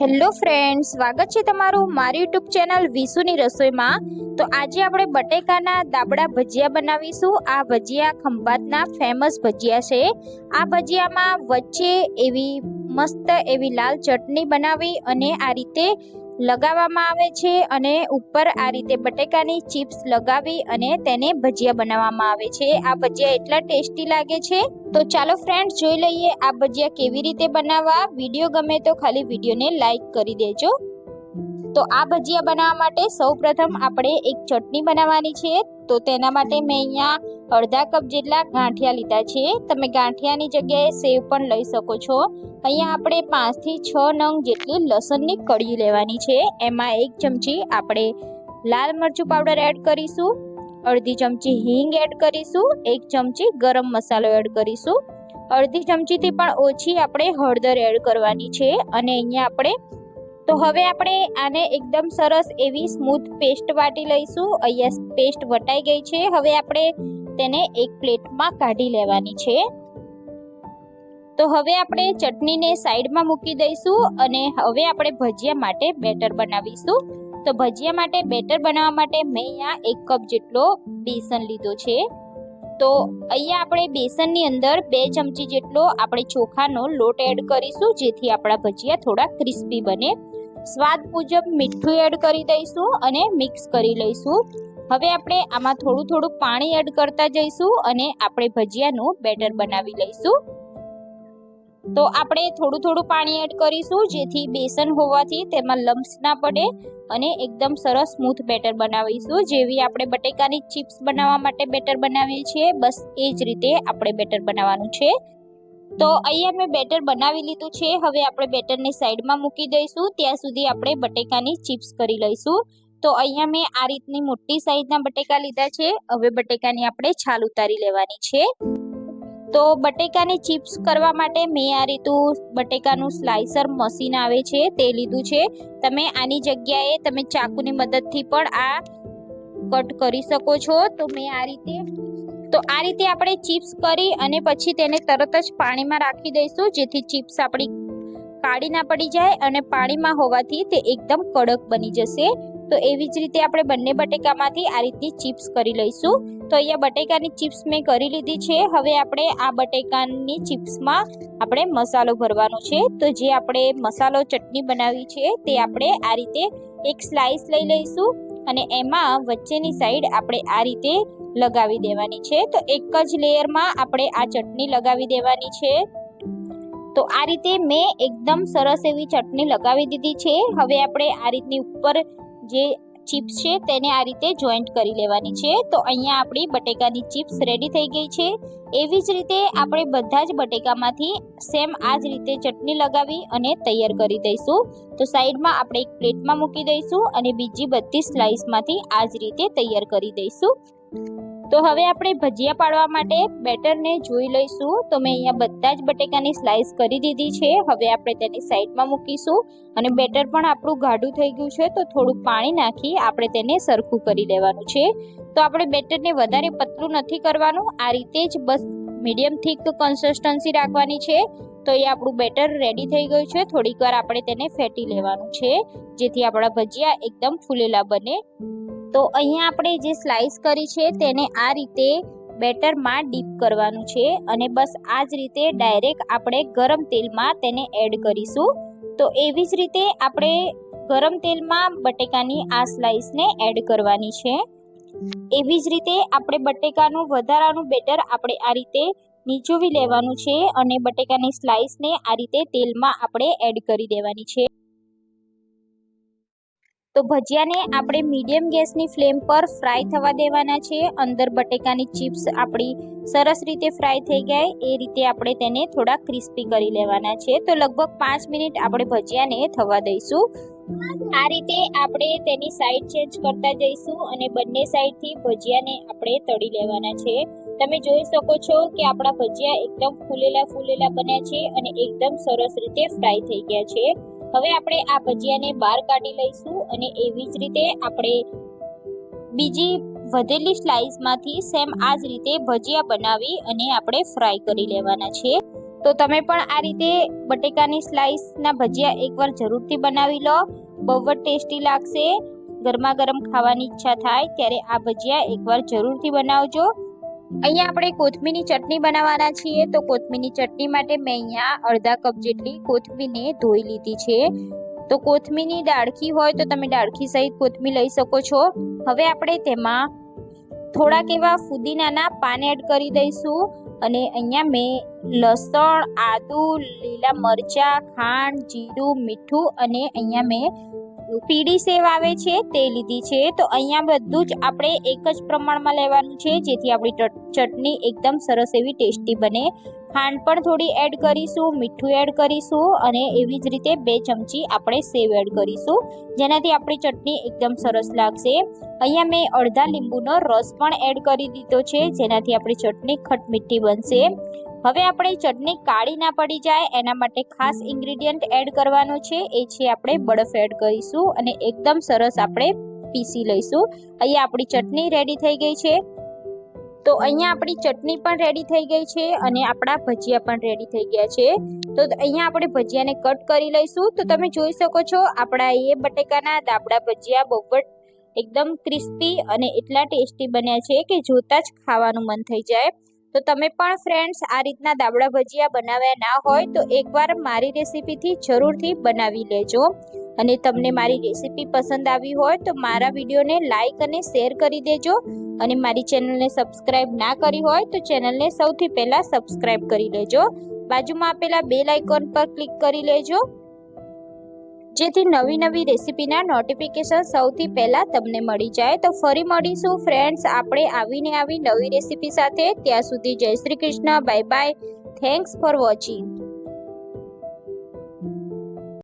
Hello friend સ્વાગત છે તમારું મારી યુટ્યુબ ચેનલ વિસુની રસોઈમાં. તો આજે આપણે બટેકાના દાબડા ભજીયા બનાવીશું. આ ભજીયા ખંભાતના ફેમસ ભજીયા છે. આ ભજીયામાં વચ્ચે એવી મસ્ત એવી લાલ ચટણી બનાવી અને આ રીતે લગાવવામાં આવે છે અને ઉપર આ રીતે બટેકાની ચિપ્સ લગાવી અને તેને ભજીયા બનાવવામાં આવે છે. આ ભજીયા એટલા ટેસ્ટી લાગે છે. તો ચાલો ફ્રેન્ડ્સ જોઈ લઈએ આ ભજીયા કેવી રીતે બનાવવા. વીડિયો ગમે તો ખાલી વિડીયોને લાઈક કરી દેજો. તો આ ભજીયા બનાવવા માટે સૌપ્રથમ આપણે એક ચટણી બનાવવાની છે. તો તેના માટે મેં અહીંયા અડધા કપ જેટલા ગાંઠિયા લીધા છે. તમે ગાંઠિયાની જગ્યાએ સેવ પણ લઈ શકો છો. અહીંયા આપણે પાંચથી છ નંગ જેટલી લસણની કળી લેવાની છે. એમાં એક ચમચી આપણે લાલ મરચું પાવડર એડ કરીશું. અડધી ચમચી હિંગ એડ કરીશું. એક ચમચી ગરમ મસાલો એડ કરીશું. અડધી ચમચીથી પણ ઓછી આપણે હળદર એડ કરવાની છે. અને અહીંયા આપણે તો હવે આપણે આને એકદમ સરસ એવી સ્મૂથ પેસ્ટ વાટી લઈશું. અહીંયા પેસ્ટ વટાઈ ગઈ છે. હવે આપણે તેને એક પ્લેટમાં કાઢી લેવાની છે. તો હવે આપણે ચટણીને સાઈડમાં મૂકી દઈશું અને હવે આપણે ભજીયા માટે બેટર બનાવીશું. તો ભજીયા માટે બેટર બનાવવા માટે મેં અહીંયા એક કપ જેટલો બેસન લીધો છે. તો અહીંયા આપણે બેસનની અંદર બે ચમચી જેટલો આપણે ચોખાનો લોટ એડ કરીશું, જેથી આપણા ભજીયા થોડા ક્રિસ્પી બને. સ્વાદ મુજબ મીઠું એડ કરી દઈશું અને મિક્સ કરી લઈશું. હવે આપણે આમાં થોડું થોડું પાણી એડ કરતા જઈશું અને આપણે ભજીયાનું બેટર બનાવી લઈશું. તો આપણે થોડું થોડું પાણી એડ કરીશું જેથી બેસન હોવાથી તેમાં લમ્સ ના પડે અને એકદમ સરસ સ્મૂથ બેટર બનાવીશું. જેવી આપણે બટેકાની ચિપ્સ બનાવવા માટે બેટર બનાવીએ છીએ. બસ એ જ રીતે આપણે બેટર બનાવવાનું છે. તો અહીંયા મેં બેટર બનાવી લીધું છે. હવે આપણે બેટરને સાઈડમાં મૂકી દઈશું. ત્યાં સુધી આપણે બટેકાની ચિપ્સ કરી લઈશું. તો અહીંયા મેં આ રીતની મોટી સાઈઝના બટેકા લીધા છે. હવે બટેકાની આપણે છાલ ઉતારી લેવાની છે. તો બટેકાની ચિપ્સ કરવા માટે મેં આ રીતું બટેકાનું સ્લાઇસર મશીન આવે છે. તે લીધું છે. તમે આની જગ્યાએ તમે ચાકુની મદદથી પણ આ કટ કરી શકો છો. તો મેં આ રીતે તો આ રીતે આપણે ચિપ્સ કરી અને પછી તેને તરત જ પાણીમાં રાખી દઈશું, જેથી ચિપ્સ આપણી કાળી ના પડી જાય અને પાણીમાં હોવાથી તે એકદમ કડક બની જશે. તો એવી જ રીતે આપણે બંને બટેકામાંથી આ રીતની ચિપ્સ કરી લઈશું. તો અહીંયા બટેકાની ચિપ્સ મેં કરી લીધી છે. હવે આપણે આ બટેકાની ચિપ્સમાં આપણે મસાલો ભરવાનો છે. તો જે આપણે મસાલો ચટણી બનાવી છે તે આપણે આ રીતે એક સ્લાઇસ લઈ લઈશું. અને એમાં વચ્ચેની સાઈડ આપણે આ રીતે લગાવી દેવાની છે. તો એક જ લેયરમાં આપણે આ ચટણી લગાવી દેવાની છે. તો આ રીતે મેં એકદમ સરસ એવી ચટણી લગાવી દીધી છે. હવે આપણે આ રીતની ઉપર જે ચિપ્સ છે તેને આ રીતે જોઈન્ટ કરી લેવાની છે. તો અહીંયા આપણી બટેકાની ચિપ્સ રેડી થઈ ગઈ છે. એવી જ રીતે આપણે બધા જ બટેકામાંથી સેમ આ જ રીતે ચટણી લગાવી અને તૈયાર કરી દઈશું. તો સાઈડમાં આપણે એક પ્લેટમાં મૂકી દઈશું અને બીજી બધી સ્લાઇસમાંથી આ જ રીતે તૈયાર કરી દઈશું. તો હવે આપણે ભજીયા પાડવા માટે બેટરને જોઈ લઈશું. તો મેં અહીંયા બધા જ બટેકાની સ્લાઇસ કરી દીધી છે. હવે આપણે તેની સાઈડમાં મૂકીશું અને બેટર પણ આપણું ગાઢું થઈ ગયું છે. તો થોડું પાણી નાખી આપણે તેને સરખું કરી લેવાનું છે. તો આપણે બેટરને વધારે પતલું નથી કરવાનું. આ રીતે જ બસ મીડિયમ થીક કન્સિસ્ટન્સી રાખવાની છે. તો એ આપણું બેટર રેડી થઈ ગયું છે. થોડીક વાર આપણે તેને ફેટી લેવાનું છે. જેથી આપણા ભજીયા એકદમ ફૂલેલા બને. તો અહીંયા આપણે જે સ્લાઇસ કરી છે તેને આ રીતે બેટરમાં ડીપ કરવાનું છે અને બસ આ જ રીતે ડાયરેક્ટ આપણે ગરમ તેલમાં તેને એડ કરીશું. તો એવી જ રીતે આપણે ગરમ તેલમાં બટેકાની આ સ્લાઇસને એડ કરવાની છે. એવી જ રીતે આપણે બટેકાનું વધારાનું બેટર આપણે આ રીતે નીચોવી લેવાનું છે અને બટેકાની સ્લાઇસને આ રીતે તેલમાં આપણે એડ કરી દેવાની છે. તો ભજીયાને આપણે મીડિયમ ગેસની ફ્લેમ પર ફ્રાય થવા દેવાના છે. અંદર બટેકાની ચિપ્સ આપણી સરસ રીતે ફ્રાય થઈ જાય એ રીતે આપણે તેને થોડા ક્રિસ્પી કરી લેવાના છે. તો લગભગ પાંચ મિનિટ આપણે ભજીયાને થવા દઈશું. આ રીતે આપણે તેની સાઈડ ચેન્જ કરતા જઈશું અને બંને સાઈડથી ભજીયાને આપણે તળી લેવાના છે. તમે જોઈ શકો છો કે આપણા ભજીયા એકદમ ફૂલેલા ફૂલેલા બન્યા છે અને એકદમ સરસ રીતે ફ્રાય થઈ ગયા છે. હવે આપણે આ ભજીયાને બહાર કાઢી લઈશું અને એવી જ રીતે આપણે બીજી વધેલી સ્લાઇસમાંથી સેમ આ જ રીતે ભજીયા બનાવી અને આપણે ફ્રાય કરી લેવાના છે. તો તમે પણ આ રીતે બટેકાની સ્લાઈસના ભજીયા એકવાર જરૂરથી બનાવી લો. બહુ જ ટેસ્ટી લાગશે. ગરમા ગરમ ખાવાની ઈચ્છા થાય ત્યારે આ ભજીયા એકવાર જરૂરથી બનાવજો. અહીંયા આપણે કોથમીરની ચટણી બનાવવાના છીએ. તો કોથમીરની ચટણી માટે મેં અહીંયા અડધા કપ જેટલી કોથમીરને ધોઈ લીધી છે. તો કોથમીરની ડાળખી હોય તો તમે ડાળખી સહિત કોથમીર લઈ શકો છો. હવે આપણે તેમાં થોડાક એવા ફુદીનાના પાન એડ કરી દઈશું. અને અહીંયા મેં લસણ, આદુ, લીલા મરચાં, ખાંડ, જીરું, મીઠું અને અહીંયા મેં પીળી સેવ આવે છે, તે લીધી છે. તો અહીંયા બધું જ આપણે એક જ પ્રમાણમાં લેવાનું છે, જેથી આપણી ચટ- ચટણી એકદમ સરસ એવી ટેસ્ટી બને. ખાંડ પણ થોડી એડ કરીશું, મીઠું એડ કરીશું, અને એવી જ રીતે બે ચમચી આપણે સેવ એડ કરીશું, જેનાથી આપણી ચટણી એકદમ સરસ લાગશે. અહીંયા મેં અડધા લીંબુનો રસ પણ એડ કરી દીધો છે, જેનાથી આપણી ચટણી ખટમીઠી બનશે. હવે આપણે ચટણી કાળી ના પડી જાય, એના માટે ખાસ ઇન્ગ્રીડિયન્ટ એડ કરવાનો છે. એ છે આપણે બરફ એડ કરીશું અને એકદમ સરસ આપણે પીસી લઈશું. અહીંયા આપણી ચટણી રેડી થઈ ગઈ છે. તો અહીંયા આપણી ચટણી પણ રેડી થઈ ગઈ છે અને આપણા ભજીયા પણ રેડી થઈ ગયા છે. તો અહીંયા આપણે ભજીયાને કટ કરી લઈશું. તો તમે જોઈ શકો છો આપણા એ બટેકાના દાબડા ભજીયા બહુ એકદમ ક્રિસ્પી અને એટલા ટેસ્ટી બન્યા છે કે જોતા જ ખાવાનું મન થઈ જાય. તો તમે પણ ફ્રેન્ડ્સ આ રીતના દાબડા ભજીયા બનાવ્યા ના હોય તો એકવાર મારી રેસીપીથી જરૂરથી બનાવી લેજો. અને તમને મારી રેસીપી પસંદ આવી હોય તો મારા વિડીયોને લાઈક અને શેર કરી દેજો. અને મારી ચેનલને સબસ્ક્રાઇબ ના કરી હોય તો ચેનલને સૌથી પહેલાં સબસ્ક્રાઇબ કરી લેજો. બાજુમાં આપેલા બેલ આઇકોન પર ક્લિક કરી લેજો. જેથી નવી નવી રેસીપીના નોટિફિકેશન સૌથી પહેલાં તમને મળી જાય. તો ફરી મળીશું ફ્રેન્ડ્સ આપણે આવીને આવી નવી રેસીપી સાથે. ત્યાં સુધી જય Shri Krishna. Bye bye thanks for watching